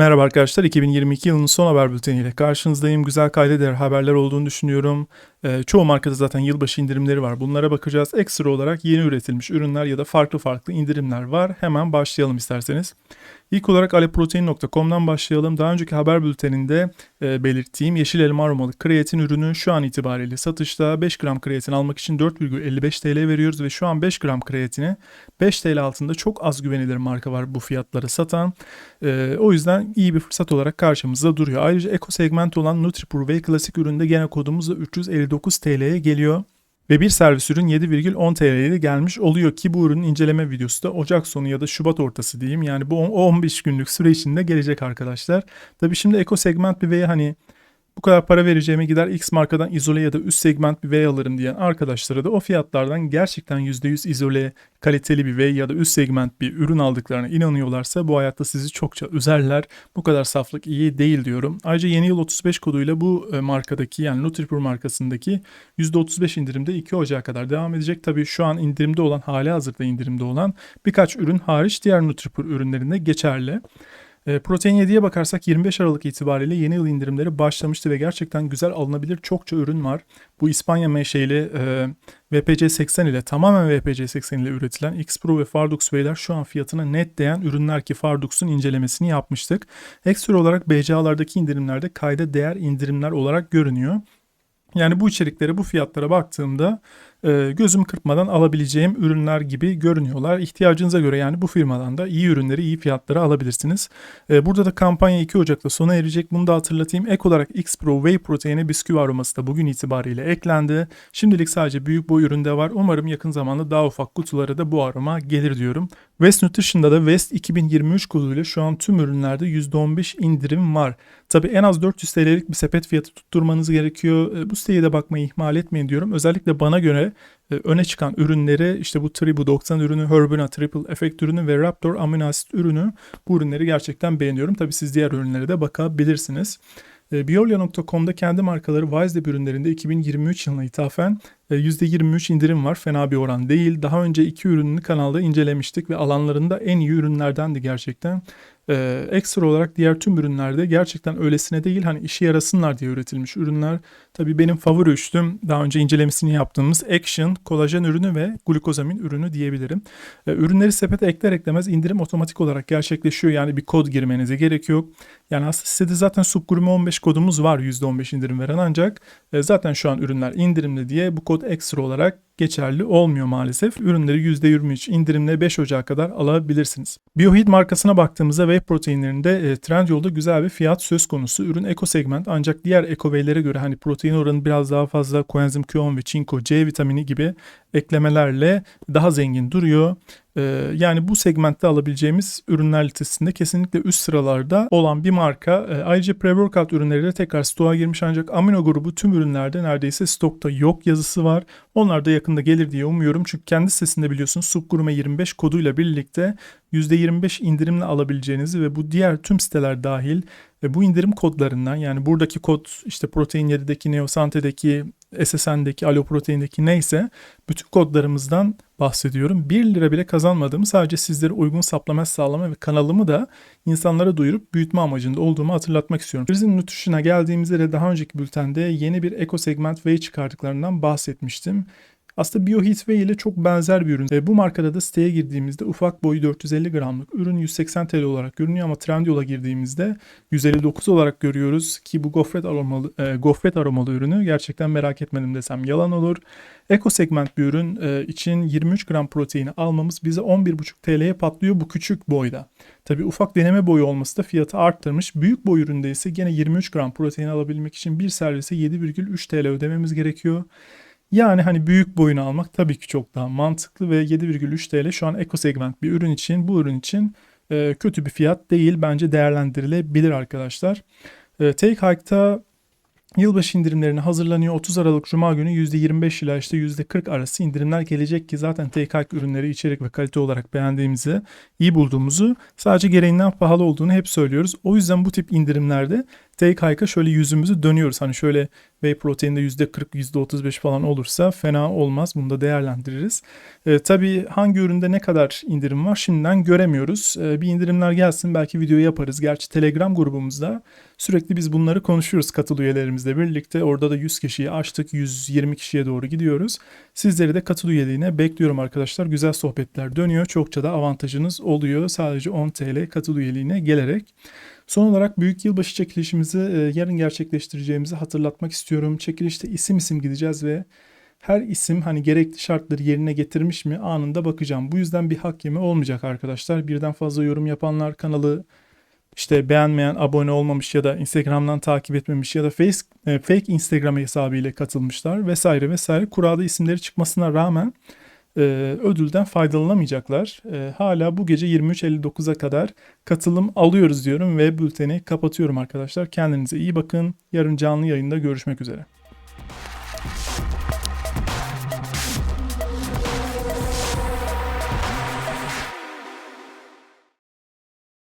Merhaba arkadaşlar, 2022 yılının son haber bülteniyle karşınızdayım. Güzel kayda değer haberler olduğunu düşünüyorum. Ee, çoğu markada zaten yılbaşı indirimleri var. Bunlara bakacağız. Ekstra olarak yeni üretilmiş ürünler ya da farklı farklı indirimler var. Hemen başlayalım isterseniz. İlk olarak aleprotein.com'dan başlayalım. Daha önceki haber bülteninde e, belirttiğim yeşil elma aromalı kreatin ürünü şu an itibariyle satışta 5 gram kreatin almak için 4,55 TL veriyoruz ve şu an 5 gram kreatini 5 TL altında çok az güvenilir marka var bu fiyatları satan. E, o yüzden iyi bir fırsat olarak karşımızda duruyor. Ayrıca eko segment olan NutriPur ve klasik üründe gene kodumuzla 359 TL'ye geliyor. Ve bir servis ürün 7,10 TL'ye gelmiş oluyor ki bu ürünün inceleme videosu da Ocak sonu ya da Şubat ortası diyeyim. Yani bu 15 günlük süre içinde gelecek arkadaşlar. Tabi şimdi eko segment bir veya hani bu kadar para vereceğime gider X markadan izole ya da üst segment bir V alırım diyen arkadaşlara da o fiyatlardan gerçekten %100 izole, kaliteli bir V ya da üst segment bir ürün aldıklarına inanıyorlarsa bu hayatta sizi çokça üzerler. Bu kadar saflık iyi değil diyorum. Ayrıca yeni yıl 35 koduyla bu e, markadaki yani Nutripur markasındaki %35 indirimde 2 Ocak'a kadar devam edecek. Tabii şu an indirimde olan hali hazırda indirimde olan birkaç ürün hariç diğer Nutripur ürünlerinde geçerli. E, Protein 7'ye bakarsak 25 Aralık itibariyle yeni yıl indirimleri başlamıştı ve gerçekten güzel alınabilir çokça ürün var. Bu İspanya menşeli e, VPC 80 ile tamamen VPC 80 ile üretilen X Pro ve Fardux Whey'ler şu an fiyatına net değen ürünler ki Fardux'un incelemesini yapmıştık. Ekstra olarak BCA'lardaki indirimlerde kayda değer indirimler olarak görünüyor. Yani bu içeriklere bu fiyatlara baktığımda gözüm kırpmadan alabileceğim ürünler gibi görünüyorlar. İhtiyacınıza göre yani bu firmadan da iyi ürünleri iyi fiyatlara alabilirsiniz. E, burada da kampanya 2 Ocak'ta sona erecek. Bunu da hatırlatayım. Ek olarak X Pro Whey proteini bisküvi aroması da bugün itibariyle eklendi. Şimdilik sadece büyük boy üründe var. Umarım yakın zamanda daha ufak kutulara da bu aroma gelir diyorum. West Nutrition'da da West 2023 koduyla şu an tüm ürünlerde %15 indirim var. Tabi en az 400 TL'lik bir sepet fiyatı tutturmanız gerekiyor. E, bu siteye de bakmayı ihmal etmeyin diyorum. Özellikle bana göre e, öne çıkan ürünleri işte bu Tribu 90 ürünü, Herbina Triple Effect ürünü ve Raptor Amino Acid ürünü bu ürünleri gerçekten beğeniyorum. Tabi siz diğer ürünlere de bakabilirsiniz. E, Biolia.com'da kendi markaları Wiselab ürünlerinde 2023 yılına ithafen %23 indirim var. Fena bir oran değil. Daha önce iki ürününü kanalda incelemiştik ve alanlarında en iyi ürünlerdendi gerçekten. Ee, ekstra olarak diğer tüm ürünlerde gerçekten öylesine değil hani işe yarasınlar diye üretilmiş ürünler. Tabii benim favori üçlüm daha önce incelemesini yaptığımız Action, kolajen ürünü ve glukozamin ürünü diyebilirim. Ee, ürünleri sepete ekler eklemez indirim otomatik olarak gerçekleşiyor. Yani bir kod girmenize gerek yok. Yani aslında sitede zaten subgrume 15 kodumuz var %15 indirim veren ancak e, zaten şu an ürünler indirimli diye bu kod ekstra olarak geçerli olmuyor maalesef. Ürünleri %23 indirimle 5 Ocak'a kadar alabilirsiniz. Biohid markasına baktığımızda whey proteinlerinde e, Trendyol'da güzel bir fiyat söz konusu. Ürün eko segment ancak diğer eko whey'lere göre hani protein oranı biraz daha fazla koenzim Q10 ve çinko, C vitamini gibi eklemelerle daha zengin duruyor. Ee, yani bu segmentte alabileceğimiz ürünler listesinde kesinlikle üst sıralarda olan bir marka. Ee, ayrıca pre-workout ürünleri de tekrar stoğa girmiş ancak amino grubu tüm ürünlerde neredeyse stokta yok yazısı var. Onlar da yakında gelir diye umuyorum. Çünkü kendi sitesinde biliyorsunuz Subgrume 25 koduyla birlikte %25 indirimle alabileceğinizi ve bu diğer tüm siteler dahil ve bu indirim kodlarından yani buradaki kod işte Protein 7'deki, Neosante'deki, SSN'deki, Aloprotein'deki neyse bütün kodlarımızdan bahsediyorum. 1 lira bile kazanmadığımı sadece sizlere uygun saplama sağlama ve kanalımı da insanlara duyurup büyütme amacında olduğumu hatırlatmak istiyorum. Bizim Nutrition'a geldiğimizde de daha önceki bültende yeni bir eko segment whey çıkardıklarından bahsetmiştim. Aslında BioHeatWay ile çok benzer bir ürün. E, bu markada da siteye girdiğimizde ufak boyu 450 gramlık ürün 180 TL olarak görünüyor ama Trendyol'a girdiğimizde 159 olarak görüyoruz ki bu gofret aromalı e, gofret aromalı ürünü gerçekten merak etmedim desem yalan olur. Eko segment bir ürün e, için 23 gram proteini almamız bize 11,5 TL'ye patlıyor bu küçük boyda. Tabi ufak deneme boyu olması da fiyatı arttırmış. Büyük boy üründe ise gene 23 gram protein alabilmek için bir servise 7,3 TL ödememiz gerekiyor. Yani hani büyük boyunu almak tabii ki çok daha mantıklı ve 7,3 TL şu an eko segment bir ürün için bu ürün için e, kötü bir fiyat değil bence değerlendirilebilir arkadaşlar. E, Take Hike'ta Yılbaşı indirimlerine hazırlanıyor. 30 Aralık Cuma günü %25 ila işte %40 arası indirimler gelecek ki zaten TKK ürünleri içerik ve kalite olarak beğendiğimizi, iyi bulduğumuzu sadece gereğinden pahalı olduğunu hep söylüyoruz. O yüzden bu tip indirimlerde Steak şöyle yüzümüzü dönüyoruz. Hani şöyle whey proteinde %40, %35 falan olursa fena olmaz. Bunu da değerlendiririz. E, tabii hangi üründe ne kadar indirim var şimdiden göremiyoruz. E, bir indirimler gelsin belki video yaparız. Gerçi Telegram grubumuzda sürekli biz bunları konuşuyoruz katıl üyelerimizle birlikte. Orada da 100 kişiyi açtık. 120 kişiye doğru gidiyoruz. Sizleri de katıl üyeliğine bekliyorum arkadaşlar. Güzel sohbetler dönüyor. Çokça da avantajınız oluyor. Sadece 10 TL katıl üyeliğine gelerek. Son olarak büyük yılbaşı çekilişimizi e, yarın gerçekleştireceğimizi hatırlatmak istiyorum. Çekilişte isim isim gideceğiz ve her isim hani gerekli şartları yerine getirmiş mi anında bakacağım. Bu yüzden bir hak yeme olmayacak arkadaşlar. Birden fazla yorum yapanlar kanalı işte beğenmeyen, abone olmamış ya da Instagram'dan takip etmemiş ya da face, e, fake Instagram hesabıyla katılmışlar vesaire vesaire. Kurada isimleri çıkmasına rağmen e, ödülden faydalanamayacaklar. E, hala bu gece 23.59'a kadar katılım alıyoruz diyorum ve bülteni kapatıyorum arkadaşlar. Kendinize iyi bakın. Yarın canlı yayında görüşmek üzere.